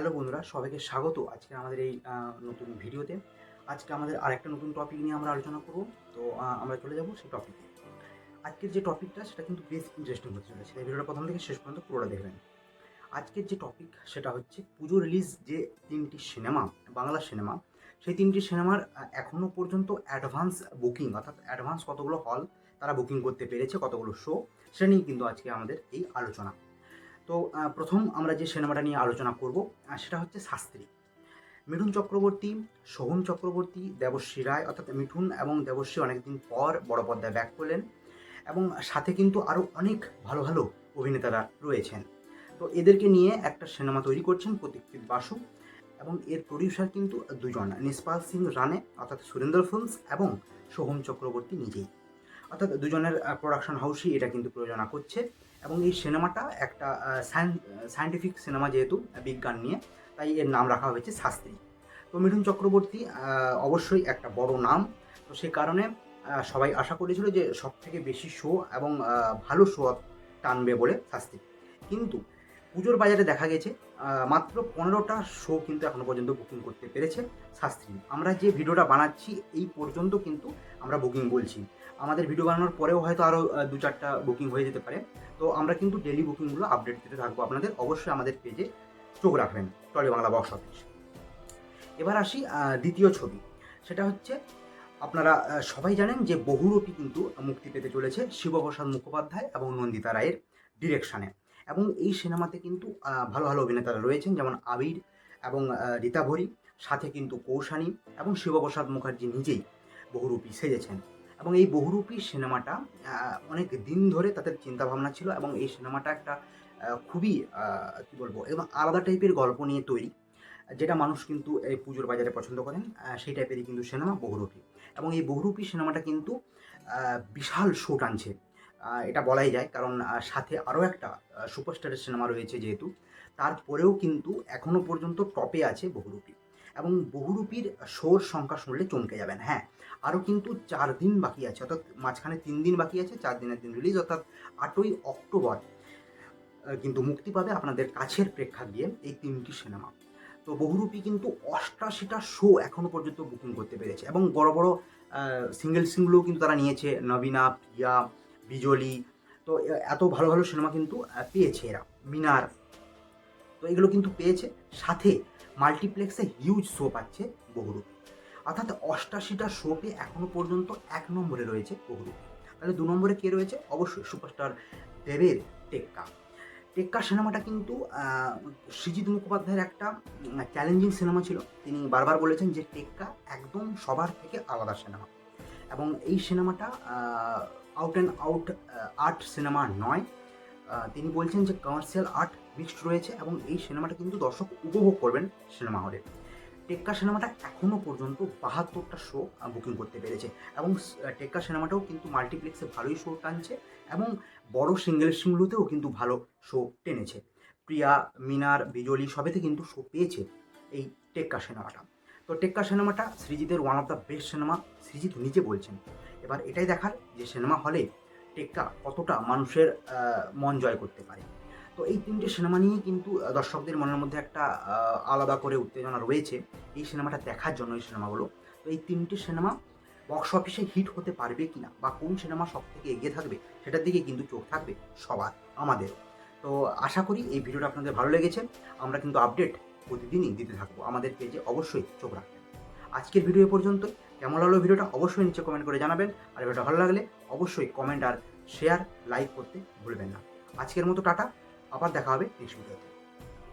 Hello বন্ধুরা, সবাইকে স্বাগত আজকে আমাদের এই নতুন ভিডিওতে। আজকে আমাদের আরেকটা নতুন টপিক নিয়ে আমরা আলোচনা করব। তো আমরা চলে যাব সেই টপিকে আজকের যে টপিকটা সেটা কিন্তু বেশ ইন্টারেস্টিং হতে চলেছে। তাই ভিডিওটা প্রথম থেকে শেষ পর্যন্ত পুরোটা দেখবেন। আজকের যে টপিক সেটা হচ্ছে পুজো রিলিজ যে তিনটি সিনেমা বাংলা সিনেমা সেই তিনটি সিনেমার এখনও পর্যন্ত অ্যাডভান্স বুকিং অর্থাৎ অ্যাডভান্স কতগুলো হল তারা বুকিং করতে পেরেছে, কতগুলো শো সেটা নিয়ে কিন্তু আজকে আমাদের এই আলোচনা। তো প্রথম আমরা যে সিনেমাটা নিয়ে আলোচনা করব সেটা হচ্ছে শাস্ত্রী। মিঠুন চক্রবর্তী সোহম চক্রবর্তী, দেবশ্রী রায়, অর্থাৎ মিঠুন এবং দেবশ্রী অনেকদিন পর বড় পর্দায় ব্যাক করলেন এবং সাথে কিন্তু আরও অনেক ভালো ভালো অভিনেতারা রয়েছেন। তো, এদেরকে নিয়ে একটা সিনেমা তৈরি করছেন প্রতীক্ষিত বাসু এবং এর প্রডিউসার কিন্তু দুজন, নিষ্পাল সিং রানে অর্থাৎ সুরেন্দ্র ফিল্মস এবং সোহম চক্রবর্তী নিজেই। অর্থাৎ দুজনের প্রোডাকশন হাউসই এটা কিন্তু প্রযোজনা করছে। এবং এই সিনেমাটা একটা সায়েন্টিফিক সিনেমা যেহেতু বিজ্ঞান নিয়ে, তাই এর নাম রাখা হয়েছে শাস্ত্রী। তো মিঠুন চক্রবর্তী অবশ্যই একটা বড় নাম। তো সে কারণে সবাই আশা করেছিল যে সব থেকে বেশি শো এবং ভালো শো টানবে বলে শাস্তি কিন্তু পুজোর বাজারে দেখা গেছে মাত্র পনেরোটা শো কিন্তু এখনও পর্যন্ত বুকিং করতে পেরেছে শাস্ত্রী। আমরা যে ভিডিওটা বানাচ্ছি, এই পর্যন্ত কিন্তু আমরা বুকিং বলছি। আমাদের ভিডিও বানানোর পরেও হয়তো আরও দু চারটা বুকিং হয়ে যেতে পারে। তো আমরা কিন্তু ডেলি বুকিংগুলো আপডেট দিতে থাকব আপনাদের। অবশ্যই আমাদের পেজে চোখ রাখবেন টলি বাংলা বক্স অফিস এবার আসি দ্বিতীয় ছবি। সেটা হচ্ছে, আপনারা সবাই জানেন যে বহুরূপী কিন্তু মুক্তি পেতে চলেছে শিবপ্রসাদ মুখোপাধ্যায় এবং নন্দিতা রায়ের ডিরেকশানে এবং এই সিনেমাতে কিন্তু ভালো ভালো অভিনেতারা রয়েছেন, যেমন আবির এবং রীতা ভরি, সাথে কিন্তু কৌশানী এবং শিবপ্রসাদ মুখার্জি নিজেই বহুরূপী সেজেছেন। এবং এই বহুরূপী সিনেমাটা অনেক দিন ধরে তাদের চিন্তাভাবনা ছিল এবং এই সিনেমাটা একটা খুবই কি বলব, এবং আলাদা টাইপের গল্প নিয়ে তৈরি, যেটা মানুষ কিন্তু এই পুজোর বাজারে পছন্দ করেন সেই টাইপেরই কিন্তু সিনেমা বহুরূপী। এবং এই বহুরূপী সিনেমাটা কিন্তু বিশাল শো টানছে। এটা বলাই যায়। কারণ সাথে আরও একটা সুপারস্টারের সিনেমা রয়েছে যেহেতু, তারপরেও কিন্তু এখনও পর্যন্ত টপে আছে বহুরূপী। এবং বহুরূপীর শোর সংখ্যা শুনলে চমকে যাবেন হ্যাঁ। আরও কিন্তু চার দিন বাকি আছে, অর্থাৎ মাঝখানে তিন দিন বাকি আছে, চার দিনের দিন রিলিজ অর্থাৎ আটই অক্টোবর কিন্তু মুক্তি পাবে আপনাদের কাছের প্রেক্ষাগৃহে এই তিনটি সিনেমা তো বহুরূপী কিন্তু অষ্টাশিটা শো এখনও পর্যন্ত বুকিং করতে পেরেছে। এবং বড় বড় সিঙ্গেল সিঙ্গেলও কিন্তু তারা নিয়েছে, নবীনা, প্রিয়া বিজলি, তো এত ভালো ভালো সিনেমা কিন্তু পেয়েছে এরা, মিনার। তো এগুলো কিন্তু পেয়েছে, সাথে মাল্টিপ্লেক্সে হিউজ শো পাচ্ছে বহুরূপী। অর্থাৎ অষ্টাশিটা শো পেয়ে এখনও পর্যন্ত এক নম্বরে রয়েছে বহুরূপী। তাহলে দু নম্বরে কে রয়েছে? অবশ্যই সুপারস্টার দেবের টেক্কা। টেক্কা সিনেমাটা কিন্তু সৃজিত মুখোপাধ্যায়ের একটা চ্যালেঞ্জিং সিনেমা ছিল। তিনি বারবার বলেছেন যে টেক্কা একদম সবার থেকে আলাদা সিনেমা। এবং এই সিনেমাটা out and out art cinema নয়। তিনি বলছেন যে কমার্শিয়াল আর্ট মিক্সড রয়েছে এবং এই সিনেমাটা কিন্তু দর্শক উপভোগ করবেন সিনেমা হলে। টেক্কা সিনেমাটা এখনও পর্যন্ত বাহাত্তরটা শো বুকিং করতে পেরেছে এবং টেক্কা সিনেমাটাও কিন্তু মাল্টিপ্লেক্সে ভালোই শো টানছে এবং বড় সিঙ্গেল সিঙ্গলুতেও কিন্তু ভালো শো টেনেছে। প্রিয়া, মিনার, বিজলি সবেতে কিন্তু শো পেয়েছে এই টেক্কা সিনেমাটা। তো টেক্কা সিনেমাটা সৃজিতের one of the best cinema Srijit নিজে বলছেন। এবার এটাই দেখার যে সিনেমা হলে টেক্কা কতটা মানুষের মন জয় করতে পারে। তো এই তিনটে সিনেমা নিয়েই কিন্তু দর্শকদের মনের মধ্যে একটা আলাদা করে উত্তেজনা রয়েছে এই সিনেমাটা দেখার জন্য এই সিনেমাগুলো তো এই তিনটে সিনেমা বক্স অফিসে হিট হতে পারবে কিনা বা কোন সিনেমা সব থেকে এগিয়ে থাকবে সেটার দিকে কিন্তু চোখ থাকবে সবার আমাদের তো আশা করি এই ভিডিওটা আপনাদের ভালো লেগেছে। আমরা কিন্তু আপডেট প্রতিদিনই দিতে থাকব। আমাদের পেজে অবশ্যই চোখ রাখবেন। আজকের ভিডিও পর্যন্ত কেমন লাগল ভিডিওটা অবশ্যই নিচে কমেন্ট করে জানাবেন। আর ভিডিওটা ভালো লাগলে অবশ্যই কমেন্ট আর শেয়ার লাইক করতে ভুলবেন না। আজকের মতো টাটা। আবার দেখা হবে নেক্সট ভিডিওতে।